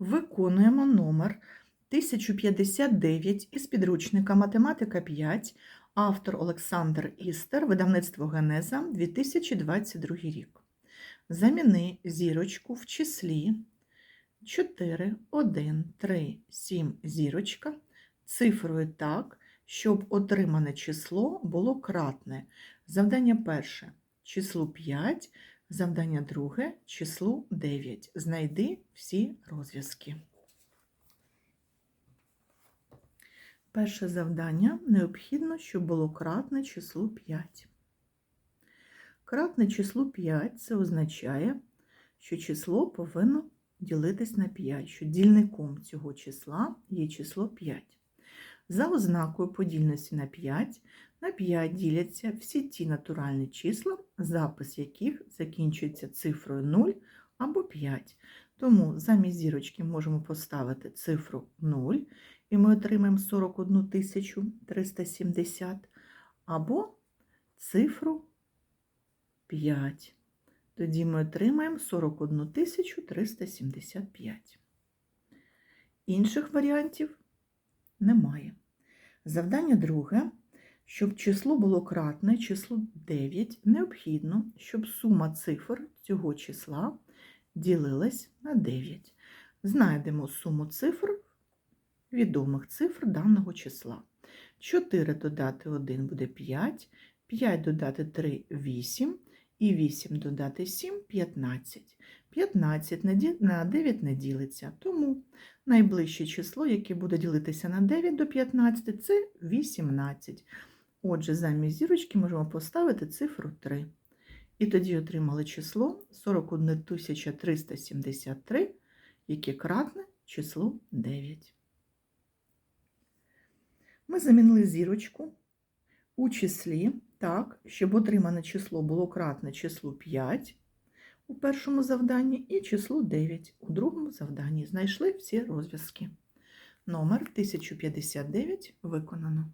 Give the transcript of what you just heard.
Виконуємо номер 1059 із підручника Математика 5, автор Олександр Істер, видавництво Генеза, 2022 рік. Заміни зірочку в числі 4, 1, 3, 7 зірочка цифрою так, щоб отримане число було кратне. Завдання перше числу 5, завдання друге числу 9. Знайди всі розв'язки. Перше завдання необхідно, щоб було кратне числу 5. Кратне числу 5 це означає, що число повинно ділитись на 5, що дільником цього числа є число 5. За ознакою подільності на 5, на 5 діляться всі ті натуральні числа, запис яких закінчується цифрою 0 або 5. Тому замість зірочки можемо поставити цифру 0, і ми отримаємо 41 370, або цифру 5. Тоді ми отримаємо 41 375. Інших варіантів немає. Завдання друге. Щоб число було кратне числу 9, необхідно, щоб сума цифр цього числа ділилась на 9. Знайдемо суму цифр, відомих цифр даного числа. 4 додати 1 буде 5, 5 додати 3 8, і 8 додати 7 15. 15 на 9 не ділиться, тому найближче число, яке буде ділитися на 9 до 15, це 18. Отже, замість зірочки можемо поставити цифру 3. І тоді отримали число 41 373, яке кратне числу 9. Ми замінили зірочку у числі так, щоб отримане число було кратне числу 5 у першому завданні і числу 9 у другому завданні. Знайшли всі розв'язки. Номер 1059 виконано.